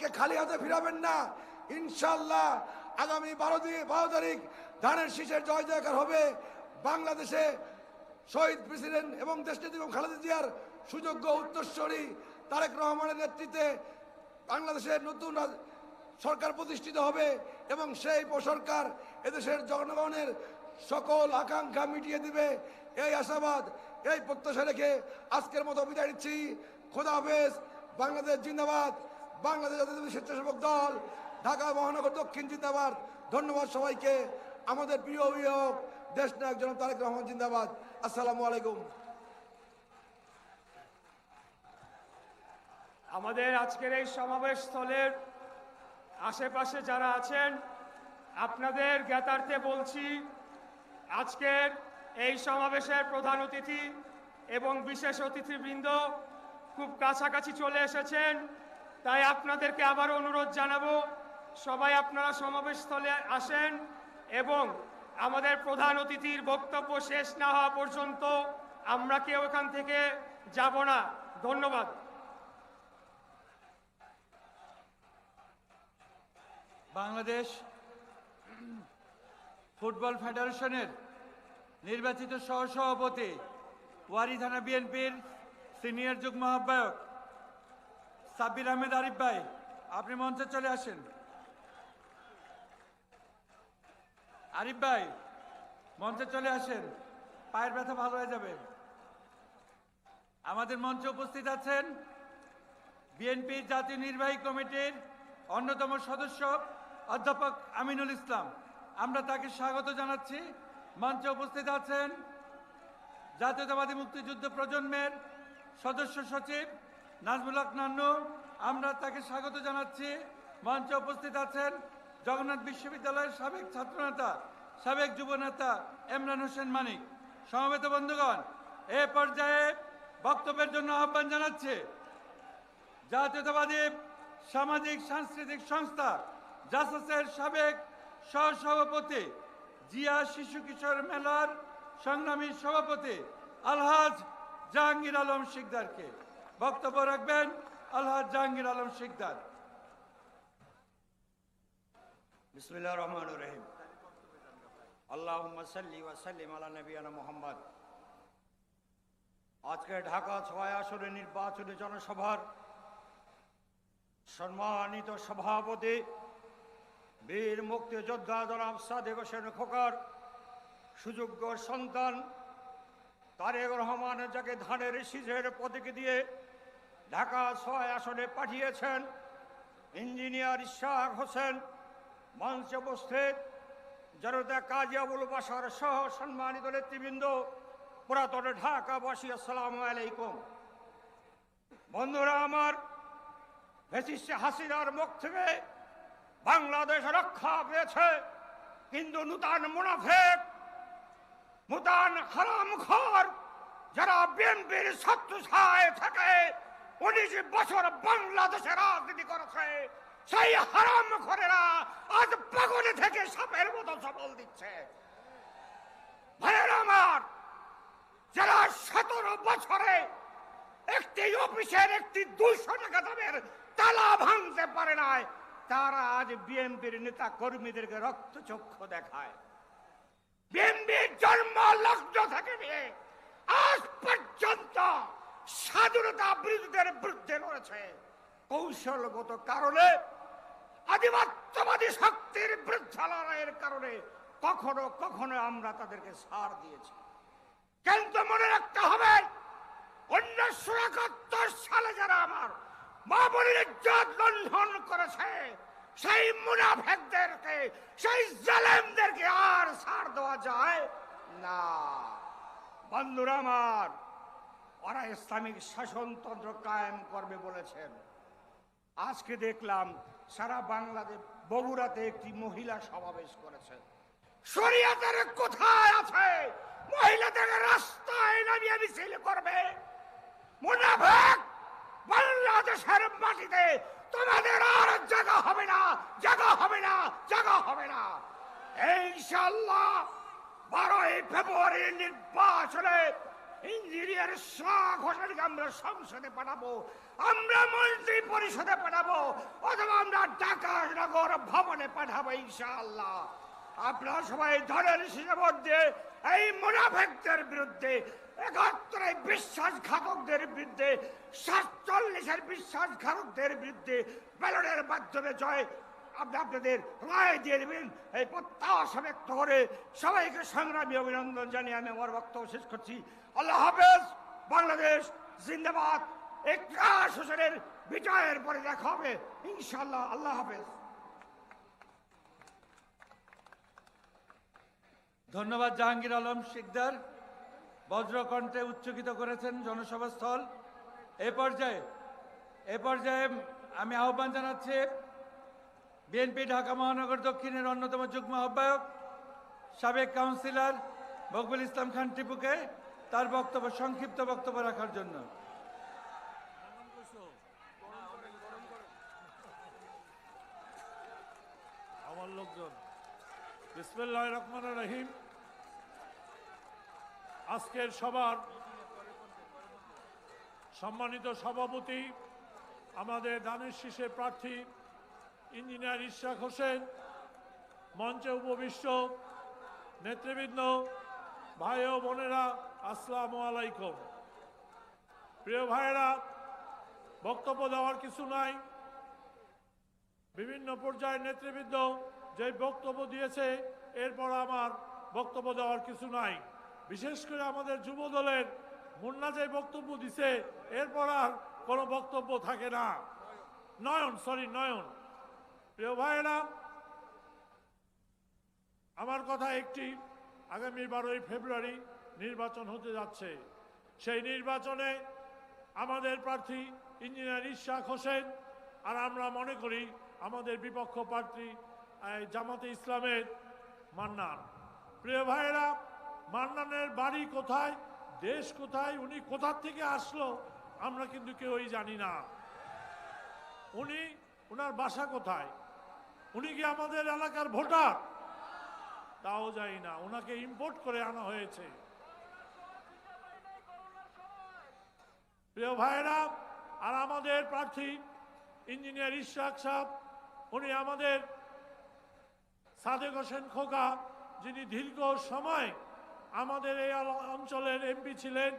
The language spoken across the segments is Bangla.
আমাদেরকে খালি হাতে ফিরাবেন না। ইনশাল্লাহ আগামী বারো বারো তারিখ ধানের শীষের জয় জয়কার হবে। বাংলাদেশে শহীদ প্রেসিডেন্ট এবং দেশনেত্রী খালেদা জিয়ার সুযোগ্য উত্তরস্বরী তারেক রহমানের নেতৃত্বে বাংলাদেশের নতুন সরকার প্রতিষ্ঠিত হবে এবং সেই সরকার এদেশের জনগণের সকল আকাঙ্ক্ষা মিটিয়ে দিবে। এই আশাবাদ, এই প্রত্যাশা রেখে আজকের মতো বিদায় নিচ্ছি। খোদা হাফেজ, বাংলাদেশ জিন্দাবাদ। বাংলাদেশ জাতীয় স্বেচ্ছাসেবক দল, ঢাকা মহানগর দক্ষিণ জিন্দাবাদ। ধন্যবাদ সবাইকে। আমাদের প্রিয় অভিভাবক, দেশ নায়ক জনাব তারেক রহমান জিন্দাবাদ। আসসালামু আলাইকুম। আমাদের আজকের এই সমাবেশ স্থলের আশেপাশে যারা আছেন, আপনাদের জ্ঞাতার্থে বলছি, আজকের এই সমাবেশের প্রধান অতিথি এবং বিশেষ অতিথিবৃন্দ খুব কাছাকাছি চলে এসেছেন। তাই আপনাদেরকে আবার অনুরোধ জানাব, সবাই আপনারা সমাবেশ স্থলে আসেন এবং আমাদের প্রধান অতিথির বক্তব্য শেষ না হওয়া পর্যন্ত আমরা কেউ এখান থেকে যাব না। ধন্যবাদ। বাংলাদেশ ফুটবল ফেডারেশনের নির্বাচিত সহসভাপতি ওয়ারি থানা বিএনপির সিনিয়র যুগ্ম আহ্বায়ক সাব্বির আহমেদ আরিফ ভাই, আপনি মঞ্চে চলে আসেন। আরিফ ভাই, মঞ্চে চলে আসেন। পায়ের ব্যথা ভালো হয়ে যাবে। আমাদের মঞ্চে উপস্থিত আছেন বিএনপি জাতীয় নির্বাহী কমিটির অন্যতম সদস্য অধ্যাপক আমিনুল ইসলাম। আমরা তাকে স্বাগত জানাচ্ছি। মঞ্চে উপস্থিত আছেন জাতীয়তাবাদী মুক্তিযুদ্ধ প্রজন্মের সদস্য সচিব নাজমুল হক নান্নু, আমরা তাকে স্বাগত জানাচ্ছি। মঞ্চে উপস্থিত আছেন জগন্নাথ বিশ্ববিদ্যালয়ের সাবেক ছাত্রনেতা, সাবেক যুবনেতা এমরান হোসেন মানিক। সমবেত বন্ধুগণ, এ পর্যায়ে বক্তব্যের জন্য আহ্বান জানাচ্ছে। জাতীয়তাবাদী সামাজিক সাংস্কৃতিক সংস্থা, জাসাসের সাবেক সহসভাপতি জিয়া শিশু কিশোর মেলার সংগ্রামী সভাপতি আলহাজ জাহাঙ্গীর আলম শিকদারকে। বক্তব্য রাখবেন আল্লাহ জাহাঙ্গীর আলম শিকদার। বিসমিল্লাহ রহমান রহিম। আল্লাহ সাল্লি ওয়াসাল্লিম আলা নবিয়ানা মোহাম্মদ। আজকে ঢাকা ছয় আসনে নির্বাচনী জনসভার সম্মানিত সভাপতি, বীর মুক্তিযোদ্ধা জনাব সাদেক হোসেন খোকার সুযোগ্য সন্তান তারেক রহমান যাকে ধানের শীষের প্রতীক দিয়ে ঢাকা ছয় আসনে পাঠিয়েছেন ইঞ্জিনিয়ার ইশাক হোসেন। মঞ্চে উপস্থিত জনতা কাজী আবুল বাসার সহ সম্মানিত নেতৃবৃন্দ, পুরাতন ঢাকাবাসী, আসসালামু আলাইকুম। বন্ধুরা, আমার ভেসিসে হাসিনার মুখ থেকে বাংলাদেশ রক্ষা পেয়েছে, কিন্তু নূতন মুনাফেক মুতান হারাম খর যারা বিএনপির শত্রু ছায় থেকে উনিশ বছর বাংলাদেশে রাজনীতি করেছে। সেই হারাম খরেরা আজ পাগলে থেকে সাপের মতো সবল দিচ্ছে। ভাইয়ের আমার, যারা সতেরো বছরে একটি অফিসের একটি দুইশো টাকা দামের তালা ভাঙতে পারে নাই, তারা আজ বিএনপির নেতা কর্মীদেরকে রক্তচক্ষু দেখায়। বিএনপির জন্ম, লগ্ন থেকে নিয়ে আজ পর্যন্ত স্বাধীনতা বিরোধীদের বিরুদ্ধে লড়েছে। কৌশলগত কারণে, আধিপত্যবাদী শক্তির বিরুদ্ধে লড়াইয়ের কারণে কখনো কখনো আমরা তাদেরকে সার দিয়েছি। কিন্তু মনে রাখতে হবে, উনিশশো একাত্তর সালে যারা আমার মা বোনের ইজ্জত লঙ্ঘন করেছে, সেই মুনাফেকদেরকে, সেই জালেমদেরকে আর সার দেওয়া যায় না। বন্ধুরা আমার ওরা ইসলামিক শাসনতন্ত্র কায়েম করবে বলেছেন। আজকে দেখলাম সারা বাংলাদেশ বগুড়াতে একটি মহিলা সমাবেশ করেছে। শরিয়াতের কোথায় আছে? মহিলাদের রাস্তায় নামিয়ে মিছিল করবে। মুনাফেক, বাংলাদেশের মাটিতে তোমাদের আর জায়গা হবে না, জায়গা হবে না, জায়গা হবে না। ইনশাল্লাহ বারোই ফেব্রুয়ারি নির্বাচনে ইঞ্জিনিয়ার শাহ আমরা সংসদে পাঠাবো, আমরা মন্ত্রী পরিষদে পাঠাবো, অথবা আমরা ঢাকা নগর ভবনে পাঠাবো ইনশাআল্লাহ। আপনারা সবাই শীষে দিয়ে এই মুনাফেকদের বিরুদ্ধে, একাত্তরে বিশ্বাসঘাতকদের বিরুদ্ধে, সাতচল্লিশের বিশ্বাসঘাতকদের বিরুদ্ধে ব্যালটের মাধ্যমে জয় আপনি আপনাদের রায় দিয়ে দেবেন। এই প্রত্যাশা ব্যক্ত করে সবাইকে সংগ্রামী অভিনন্দন জানিয়ে আমি আমার বক্তব্য শেষ করছি। আল্লাহ হাফেজ, বাংলাদেশ জিন্দাবাদ। একাশ হোসেনের বিজয়ের পরে দেখা হবে। ইনশাল্লাহ আল্লাহ হাফেজ। ধন্যবাদ, জাহাঙ্গীর আলম শিকদার। বজ্রকণ্ঠে উচ্চকিত করেছেন জনসভাস্থল। এ পর্যায়ে এ পর্যায়ে আমি আহ্বান জানাচ্ছি বিএনপি ঢাকা মহানগর দক্ষিণের অন্যতম যুগ্ম আহ্বায়ক, সাবেক কাউন্সিলর মকবুল ইসলাম খান টিপুকে তার বক্তব্য, সংক্ষিপ্ত বক্তব্য রাখার জন্য। আমার লোকজন রহমান রহিম। আজকের সবার সম্মানিত সভাপতি, আমাদের দানের শীষে প্রার্থী ইঞ্জিনিয়ার ইশাক হোসেন, মঞ্চে উপবিষ্ট নেতৃবৃন্দ, ভাই ও বোনেরা, আসসালামু আলাইকুম। প্রিয় ভাইয়েরা, বক্তব্য দেওয়ার কিছু নাই। বিভিন্ন পর্যায়ের নেতৃবৃন্দ যে বক্তব্য দিয়েছে, এরপর আমার বক্তব্য দেওয়ার কিছু নাই। বিশেষ করে আমাদের যুব দলের মুন্না যে বক্তব্য দিছে, এরপর আর কোনো বক্তব্য থাকে না। নয়ন সরি নয়ন। প্রিয় ভাইরা আমার কথা একটি আগামী বারোই ফেব্রুয়ারি নির্বাচন হতে যাচ্ছে। সেই নির্বাচনে আমাদের প্রার্থী ইঞ্জিনিয়ার ইশাক হোসেন আর আমরা মনে করি আমাদের বিপক্ষ প্রার্থী জামাতে ইসলামের মান্নান। প্রিয় ভাইয়েরা, মান্নানের বাড়ি কোথায়, দেশ কোথায়, উনি কোথার থেকে আসলো, আমরা কিন্তু কেউই জানি না। উনি ওনার বাসা কোথায়? উনি কি আমাদের এলাকার ভোটার? তাও জানি না। ওনাকে ইম্পোর্ট করে আনা হয়েছে। প্রিয় ভাইরা আর আমাদের প্রার্থী ইঞ্জিনিয়ার ইশাক সাহ উনি আমাদের সাদেক হোসেন খোকা, যিনি দীর্ঘ সময় আমাদের এই অঞ্চলের এমপি ছিলেন,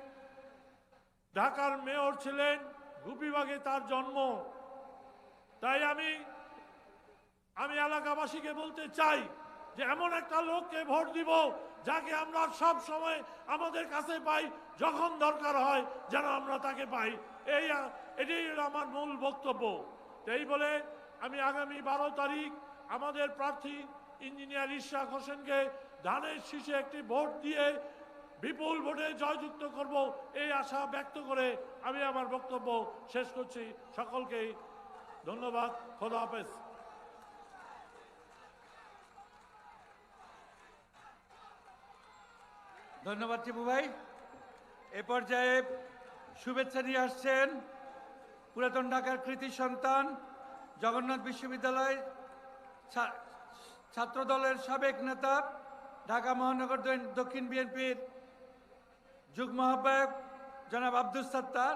ঢাকার মেয়র ছিলেন গুপিবাগে তার জন্ম। তাই আমি আমি এলাকাবাসীকে বলতে চাই যে এমন একটা লোককে ভোট দিব যাকে আমরা সব সময় আমাদের কাছে পাই, যখন দরকার হয় যেন আমরা তাকে পাই। এই হলো আমার মূল বক্তব্য। এই বলে আমি আগামী বারো তারিখ আমাদের প্রার্থী ইঞ্জিনিয়ার ইশাক হোসেনকে ধানের শীষে একটি ভোট দিয়ে বিপুল ভোটে জয়যুক্ত করব এই আশা ব্যক্ত করে আমি আমার বক্তব্য শেষ করছি। সকলকেই ধন্যবাদ। খোদা হাফেজ। ধন্যবাদ টিপু ভাই। এ পর্যায়ে শুভেচ্ছা নিয়ে আসছেন পুরাতন ঢাকার কৃতি সন্তান, জগন্নাথ বিশ্ববিদ্যালয় ছা- ছাত্র দলের সাবেক নেতা, ঢাকা মহানগর দক্ষিণ বিএনপির যুগ্ম আহ্বায়ক জনাব আব্দুল সাত্তার,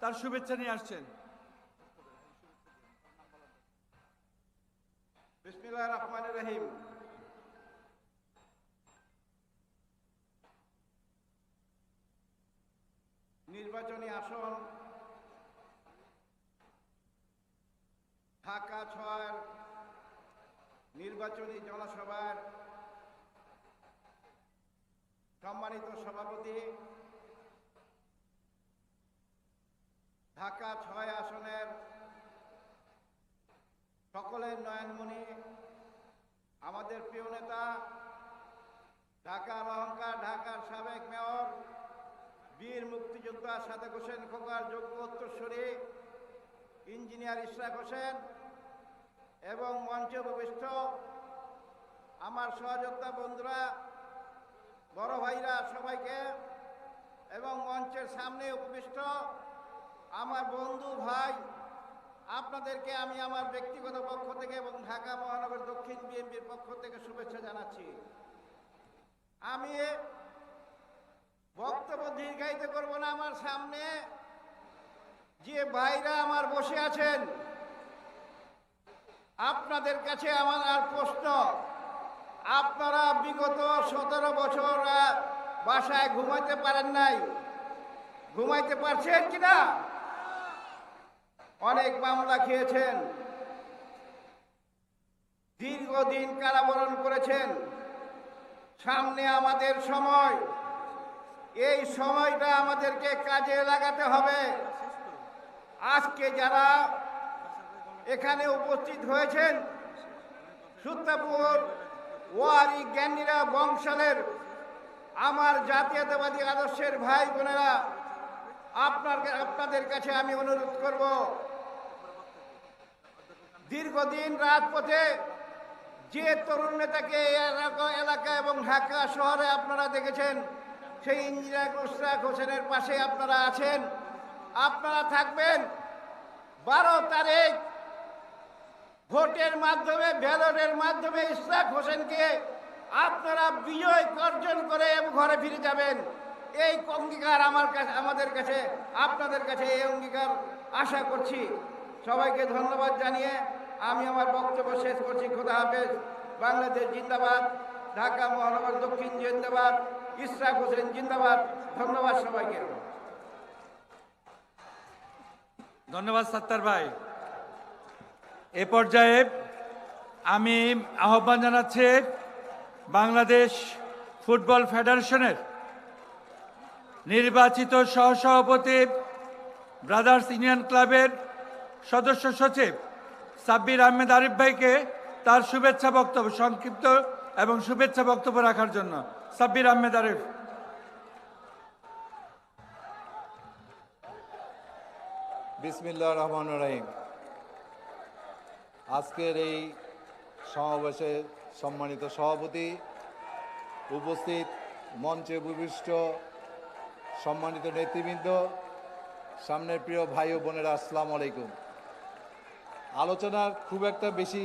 তার শুভেচ্ছা নিয়ে আসছেন। রহমান রহিম। নির্বাচনী আসন ঢাকা ছয়, নির্বাচনী জনসভার সম্মানিত সভাপতি, ঢাকা ছয় আসনের সকলের নয়নমণি, আমাদের প্রিয় নেতা ঢাকার অহংকার ঢাকার সাবেক মেয়র বীর মুক্তিযোদ্ধা সাদেক হোসেন খোকার যোগ্য উত্তরস্বরী ইঞ্জিনিয়ার ইশরাক হোসেন এবং মঞ্চে উপবিষ্ট আমার সহযোদ্ধা বন্ধুরা, বড় ভাইরা সবাইকে এবং মঞ্চের সামনে উপবিষ্ট আমার বন্ধু ভাই, আপনাদেরকে আমি আমার ব্যক্তিগত পক্ষ থেকে এবং ঢাকা মহানগর দক্ষিণ বিএনপির পক্ষ থেকে শুভেচ্ছা জানাচ্ছি। আমি বক্তব্য দীর্ঘায়িত করব না আমার সামনে। যে ভাইরা আমার বসে আছেন, আপনাদের কাছে আমার আর প্রশ্ন, আপনারা বিগত সতেরো বছর বাসায় ঘুমাইতে পারেন নাই। ঘুমাইতে পারছেন কিনা অনেক মামলা খেয়েছেন। দীর্ঘদিন কারাবরণ করেছেন। সামনে আমাদের সময়। এই সময়টা আমাদেরকে কাজে লাগাতে হবে। আজকে যারা এখানে উপস্থিত হয়েছেন সুত্তাপুর ওয়ারি জ্ঞানীরা, বংশালের আমার জাতীয়তাবাদী আদর্শের ভাই বোনেরা আপনার আপনাদের কাছে আমি অনুরোধ করব, দীর্ঘদিন রাজপথে যে তরুণ নেতাকে এলাকা এবং ঢাকা শহরে আপনারা দেখেছেন সেই ইঞ্জিনিয়ার মুশরাক হোসেনের পাশে আপনারা আছেন। আপনারা থাকবেন বারো তারিখ। ভোটের মাধ্যমে, ব্যালটের মাধ্যমে ইশরাক হোসেনকে আপনারা বিজয় অর্জন করে ঘরে ফিরে যাবেন। এই অঙ্গীকার আমার কাছে, আমাদের কাছে, আপনাদের কাছে এই অঙ্গীকার আশা করছি। সবাইকে ধন্যবাদ জানিয়ে আমি আমার বক্তব্য শেষ করছি। খোদা হাফেজ। বাংলাদেশ জিন্দাবাদ। ঢাকা মহানগর দক্ষিণ জিন্দাবাদ। ইশরাক হোসেন জিন্দাবাদ। ধন্যবাদ সবাইকে। ধন্যবাদ সাত্তার ভাই। এ পর্যায়ে আমি আহ্বান জানাচ্ছি বাংলাদেশ ফুটবল ফেডারেশনের নির্বাচিত সহসভাপতি ব্রাদার্স ইউনিয়ন ক্লাবের সদস্য সচিব সাব্বির আহমেদ আরিফ ভাইকে তার শুভেচ্ছা বক্তব্য, সংক্ষিপ্ত এবং শুভেচ্ছা বক্তব্য রাখার জন্য। সাব্বির আহমেদ আরিফ। বিসমিল্লাহ রহমান রহিম। আজকের এই সমাবেশে সম্মানিত সভাপতি উপস্থিত মঞ্চে উপবিষ্ট সম্মানিত নেতৃবৃন্দ, সামনের প্রিয় ভাই ও বোনেরা, আসসালামু আলাইকুম। আলোচনার খুব একটা বেশি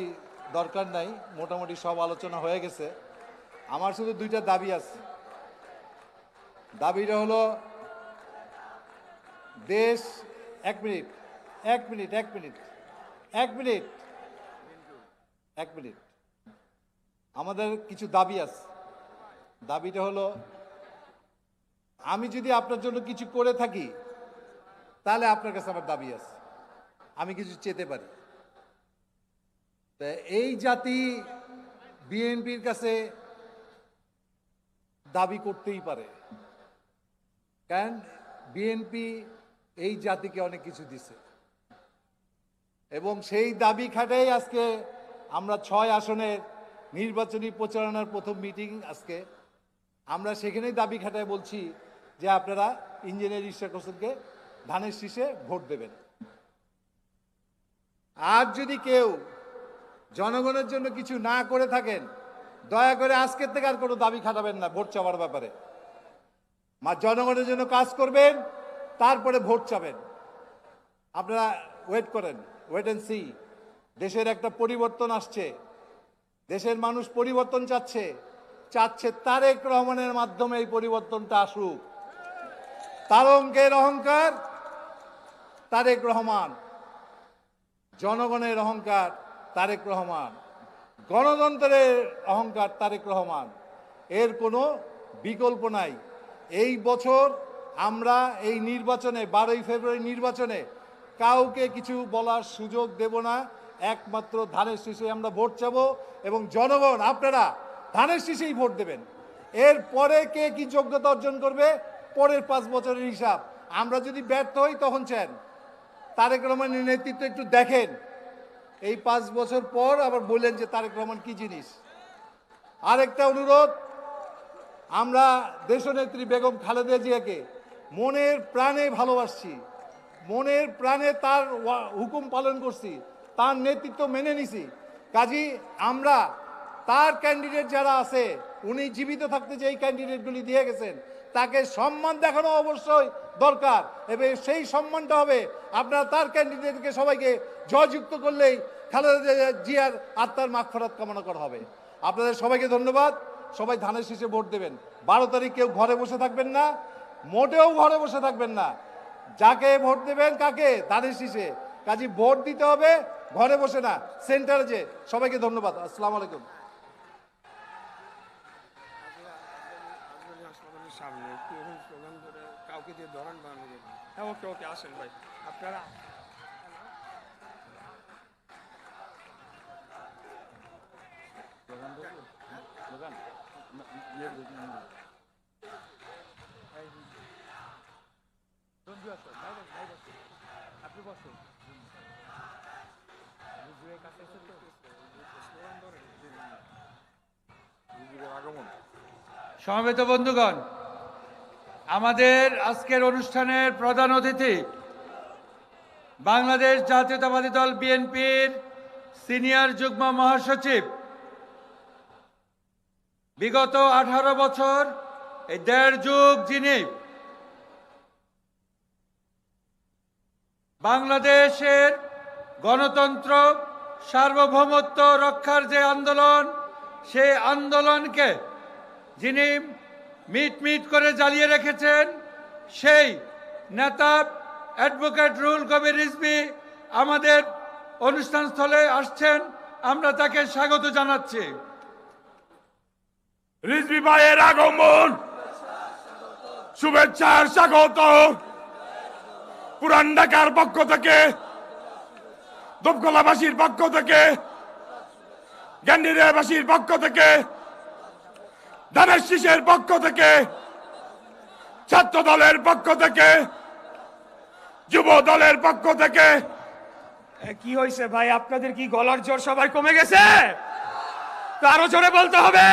দরকার নাই, মোটামুটি সব আলোচনা হয়ে গেছে। আমার শুধু দুইটা দাবি আছে। দাবিটা হলো, দেশ, এক মিনিট এক মিনিট এক মিনিট এক মিনিট এক মিনিট। আমাদের কিছু দাবি আছে। দাবিটা হলো, আমি যদি আপনার জন্য কিছু করে থাকি, তাহলে আপনার কাছে আমার দাবি আছে। আমি কিছু চেতে পারি। তা এই জাতি বিএনপির কাছে দাবি করতেই পারে। কারণ বিএনপি এই জাতিকে অনেক কিছু দিছে। এবং সেই দাবি খাটাই আজকে আমরা ছয় আসনের নির্বাচনী প্রচারণার প্রথম মিটিং আজকে। আমরা সেখানেই দাবি খাটায় বলছি যে আপনারা ইঞ্জিনিয়ার ইশাক হোসেনকে ধানের শীষে ভোট দেবেন। আর যদি কেউ জনগণের জন্য কিছু না করে থাকেন দয়া করে আজকের থেকে আর কোনো দাবি খাটাবেন না ভোট চাওয়ার ব্যাপারে। মা, জনগণের জন্য কাজ করবেন, তারপরে ভোট চাবেন। আপনারা ওয়েট করেন ওয়েট অ্যান্ড সি দেশের একটা পরিবর্তন আসছে, দেশের মানুষ পরিবর্তন চাচ্ছে চাচ্ছে তারেক রহমানের মাধ্যমে এই পরিবর্তনটা আসুক। তারঙ্কের অহংকার, তারেক রহমান। জনগণের অহংকার, তারেক রহমান। গণতন্ত্রের অহংকার তারেক রহমান। এর কোনো বিকল্প নাই। এই বছর আমরা এই নির্বাচনে, বারোই ফেব্রুয়ারি নির্বাচনে কাউকে কিছু বলার সুযোগ দেব না। একমাত্র ধানের শীষে আমরা ভোট চাবো এবং জনগণ, আপনারা ধানের শীষেই ভোট দেবেন। এর পরে কে কি যোগ্যতা অর্জন করবে? পরের পাঁচ বছরের হিসাব। আমরা যদি ব্যর্থ হই তখন চান। তারেক রহমানের নেতৃত্ব একটু দেখেন। এই পাঁচ বছর পর আবার বললেন যে তারেক রহমান কি জিনিস? আরেকটা অনুরোধ, আমরা দেশনেত্রী বেগম খালেদা জিয়াকে মনের প্রাণে ভালোবাসছি, মনের প্রাণে তার হুকুম পালন করছি, তার নেতৃত্ব মেনে নিছি। কাজী, আমরা তার ক্যান্ডিডেট যারা আছে, উনি জীবিত থাকতে যে এই ক্যান্ডিডেটগুলি দিয়ে গেছেন তাকে সম্মান দেখানো অবশ্যই দরকার। এবং সেই সম্মানটা হবে আপনারা তার ক্যান্ডিডেটকে সবাইকে জয়যুক্ত করলেই খালেদা জিয়ার আত্মার মাগফরাত কামনা করা হবে। আপনাদের সবাইকে ধন্যবাদ। সবাই ধানের শীষে ভোট দেবেন। বারো তারিখ কেউ ঘরে বসে থাকবেন না, মোটেও ঘরে বসে থাকবেন না। যাকে ভোট দেবেন কাকে? ধানের শীষে। কাজী ভোট দিতে হবে, ঘরে বসে না সেন্টারে যে সবাইকে ধন্যবাদ। আসসালামু আলাইকুম। বানানো হ্যাঁ ওকে ওকে আসেন ভাই। আপনারা সমবেত বন্ধুগণ আমাদের আজকের অনুষ্ঠানের প্রধান অতিথি বাংলাদেশ জাতীয়তাবাদী দল বিএনপির সিনিয়র যুগ্ম মহাসচিব। বিগত আঠারো বছর এই দেড় যুগ যিনি বাংলাদেশের গণতন্ত্র, সার্বভৌমত্ব রক্ষার যে আন্দোলন, সেই আন্দোলনকে যিনি মিট মিট করে জ্বালিয়ে রেখেছেন সেই নেতা অ্যাডভোকেট রুল কবির রিজভি আমাদের অনুষ্ঠান স্থলে আসছেন, আমরা তাকে স্বাগত জানাচ্ছি। রিজবি ভাইয়ের আগমন শুভেচ্ছার স্বাগত। পুরান ঢাকার পক্ষ থেকে দুপকলাবাসীর পক্ষ থেকে গ্যান্ডিরিয়াবাসীর পক্ষ থেকে শীষের পক্ষ থেকে, ছাত্র দলের পক্ষ থেকে, যুব দলের পক্ষ থেকে। কি হয়েছে ভাই? আপনাদের কি গলার জোর সবাই কমে গেছে? তো আরও জোরে বলতে হবে।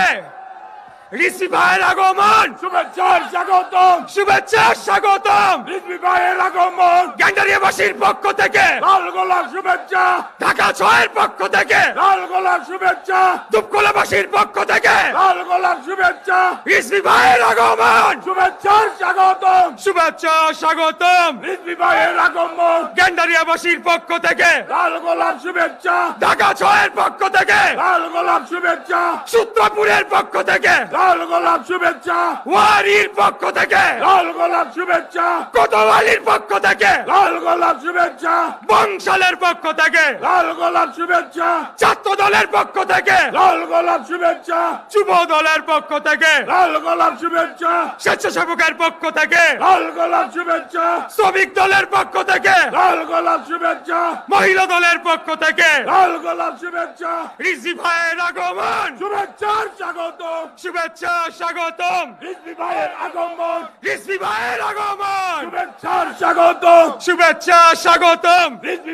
ঋষি ভাইয়ের আগমন! শুভেচ্ছার স্বাগত শুভেচ্ছা স্বাগতম! রিজবি ভাইয়ের আগমন! গ্যান্ডারিয়াবাসীর পক্ষ থেকে! লাল গোলাপ শুভেচ্ছা! ঢাকা ছয়ের পক্ষ থেকে! লাল গোলাপ শুভেচ্ছা! দুপকলাবাসীর পক্ষ থেকে! লাল গোলাপ শুভেচ্ছা! ঋষি ভাইয়ের আগমন! শুভেচ্ছার স্বাগত শুভেচ্ছা স্বাগতম! রিজবি ভাইয়ের আগমন! গ্যান্ডারিয়াবাসীর পক্ষ থেকে! লাল গোলাপ শুভেচ্ছা! ঢাকা ছয়ের পক্ষ থেকে! লাল গোলাপ শুভেচ্ছা! সূত্রপুরের পক্ষ থেকে! লাল গোলাপ শুভেচ্ছা। ওয়ারির পক্ষ থেকে। লাল গোলাপ শুভেচ্ছা। কোতোয়ালির পক্ষ থেকে। লাল গোলাপ শুভেচ্ছা। বংশালের পক্ষ থেকে। লাল গোলাপ শুভেচ্ছা। ছাত্র দলের পক্ষ থেকে। লাল গোলাপ শুভেচ্ছা। যুব দলের পক্ষ থেকে। লাল গোলাপ শুভেচ্ছা। স্বেচ্ছাসেবকের পক্ষ থেকে। লাল গোলাপ শুভেচ্ছা। শ্রমিক দলের পক্ষ থেকে। লাল গোলাপ শুভেচ্ছা। মহিলা দলের পক্ষ থেকে। লাল গোলাপ শুভেচ্ছা। রিজি ভাইয়ের আগমন। শুভেচ্ছার স্বাগত। শুভেচ্ছা। স্বাগতম। রিজবি ভাইয়ের আগমন। রিজভি ভাইয়ের আগমন। শুভেচ্ছার স্বাগত শুভেচ্ছা স্বাগতম।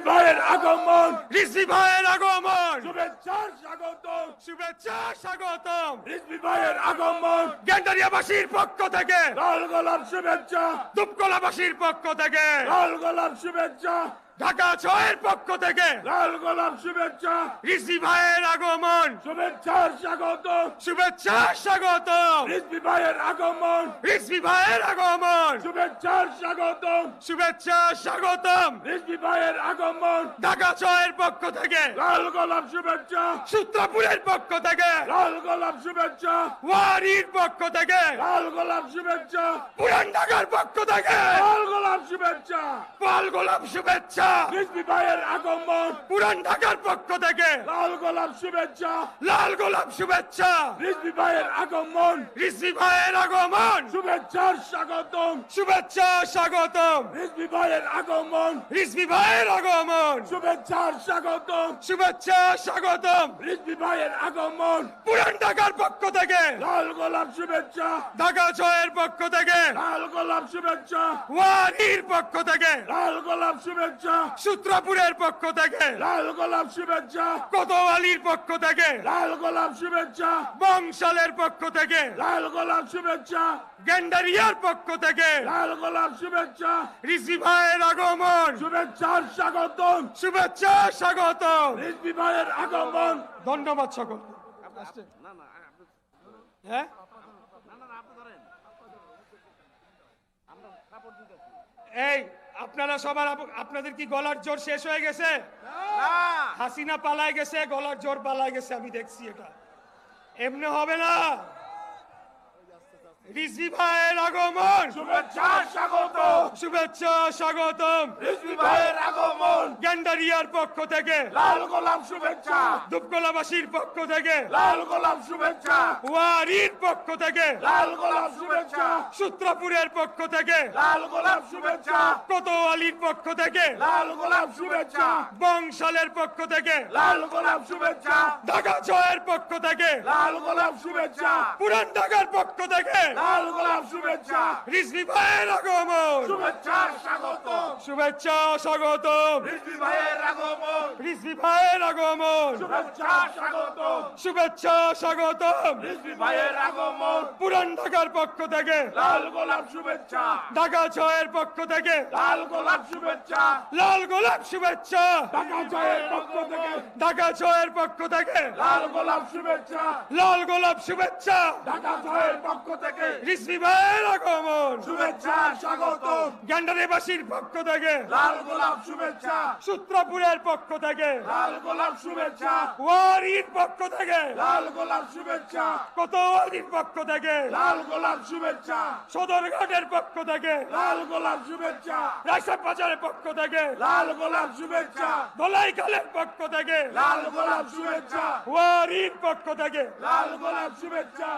ভাইয়ের আগমন। রিজভি ভাইয়ের আগমন। শুভেচ্ছার স্বাগত শুভেচ্ছা স্বাগতম। ভাইয়ের আগমন। গ্যান্ডারিয়াবাসীর পক্ষ থেকে। লাল গোলাপ শুভেচ্ছা। দুপকলাবাসীর পক্ষ থেকে। লাল গোলাপ শুভেচ্ছা। ঢাকা ছয়ের পক্ষ থেকে লাল গোলাপ শুভেচ্ছা। রিজভি ভাইয়ের আগমন। শুভেচ্ছার স্বাগত। শুভেচ্ছা স্বাগতম রিজবি ভাইয়ের আগমন। রিজভি ভাইয়ের আগমন। শুভেচ্ছার স্বাগত। শুভেচ্ছা স্বাগতম। রিজবি ভাইয়ের আগমন। ঢাকা ছয়ের পক্ষ থেকে। লাল গোলাপ শুভেচ্ছা। সূত্রপুরের পক্ষ থেকে। লাল গোলাপ শুভেচ্ছা। ওয়ারির পক্ষ থেকে। লাল গোলাপ শুভেচ্ছা। পুরান ঢাকার পক্ষ থেকে। লাল গোলাপ শুভেচ্ছা। পাল গোলাপ শুভেচ্ছা। রিজবি ভাইয়ের আগমন। পুরান ঢাকার পক্ষ থেকে। লাল গোলাপ শুভেচ্ছা। লাল গোলাপ শুভেচ্ছা। রিজবি ভাইয়ের আগমন। ঋষি ভাইয়ের আগমন। শুভেচ্ছার স্বাগতম। শুভেচ্ছা স্বাগতম। রিজবি ভাইয়ের আগমন। ঋষি ভাইয়ের আগমন। শুভেচ্ছার স্বাগতম। শুভেচ্ছা স্বাগতম। রিজবি ভাইয়ের আগমন। পুরান ঢাকার পক্ষ থেকে। লাল গোলাপ শুভেচ্ছা। ঢাকা ছয়ের পক্ষ থেকে। লাল গোলাপ শুভেচ্ছা। ওয়ারির পক্ষ থেকে। লাল গোলাপ শুভেচ্ছা। সূত্রপুরের পক্ষ থেকে। লাল গোলাপ শুভেচ্ছা। কোতোয়ালির পক্ষ থেকে। লাল গোলাপ শুভেচ্ছা। বংশালের পক্ষ থেকে। লাল গোলাপ শুভেচ্ছা। গেন্ডারিয়ার পক্ষ থেকে। লাল গোলাপ শুভেচ্ছা। ঋষি ভাইয়ের আগমন। শুভেচ্ছার স্বাগতম। শুভেচ্ছা স্বাগতম। রিজবি ভাইয়ের আগমন। ধন্যবাদ সকল হ্যাঁ? এই আপনারা সবার আপনাদের কি গলার জোর শেষ হয়ে গেছে? হাসিনা পালায় গেছে গলার জোর পালায় গেছে আমি দেখছি এটা। এমনি হবে না। রিজভি ভাইয়ের আগমন। শুভেচ্ছা স্বাগত। শুভেচ্ছা স্বাগতম। রিজভি ভাইয়ের আগমন। গ্যান্ডারিয়ার পক্ষ থেকে। লাল গোলাপ শুভেচ্ছা। দুপকলাবাসীর পক্ষ থেকে। লাল গোলাপ শুভেচ্ছা। ওয়ারির পক্ষ থেকে। লাল গোলাপ শুভেচ্ছা। সূত্রপুরের পক্ষ থেকে। লাল গোলাপ শুভেচ্ছা। কোতোয়ালির পক্ষ থেকে। লাল গোলাপ শুভেচ্ছা। বংশালের পক্ষ থেকে। লাল গোলাপ শুভেচ্ছা। ঢাকা ছয়ের পক্ষ থেকে। লাল গোলাপ শুভেচ্ছা। পুরান ঢাকার পক্ষ থেকে। লাল গোলাপ শুভেচ্ছা। রিজভি ভাইয়ের আগমন। শুভেচ্ছা স্বাগত শুভেচ্ছা স্বাগতম। রিজভি ভাইয়ের আগমন। রিজভি ভাইয়ের আগমন। শুভেচ্ছা স্বাগত শুভেচ্ছা স্বাগতম। রিজভি ভাইয়ের আগমন। পুরান ঢাকার পক্ষ থেকে। লাল গোলাপ শুভেচ্ছা। ঢাকা ছয়ের পক্ষ থেকে। লাল গোলাপ শুভেচ্ছা। লাল গোলাপ শুভেচ্ছা। ঢাকা জয়ের পক্ষ থেকে। ঢাকা ছয়ের পক্ষ থেকে। লাল গোলাপ শুভেচ্ছা। লাল গোলাপ শুভেচ্ছা। ঢাকা জয়ের পক্ষ থেকে। রিজভি ভাইয়ের আগমন। শুভেচ্ছা স্বাগত গ্যান্ডারিবাসীর পক্ষ থেকে। লাল গোলাপ শুভেচ্ছা। সূত্রপুরের পক্ষ থেকে। লাল গোলাপ শুভেচ্ছা। ওয়ারির পক্ষ থেকে। লাল গোলাপ শুভেচ্ছা। কোতোয়ালির পক্ষ থেকে। লাল গোলাপ শুভেচ্ছা। সদরঘাটের পক্ষ থেকে। লাল গোলাপ শুভেচ্ছা। রাইসার বাজারের পক্ষ থেকে। লাল গোলাপ শুভেচ্ছা। ধলাইখালের পক্ষ থেকে। লাল গোলাপ শুভেচ্ছা। ওয়ারির পক্ষ থেকে। লাল গোলাপ শুভেচ্ছা।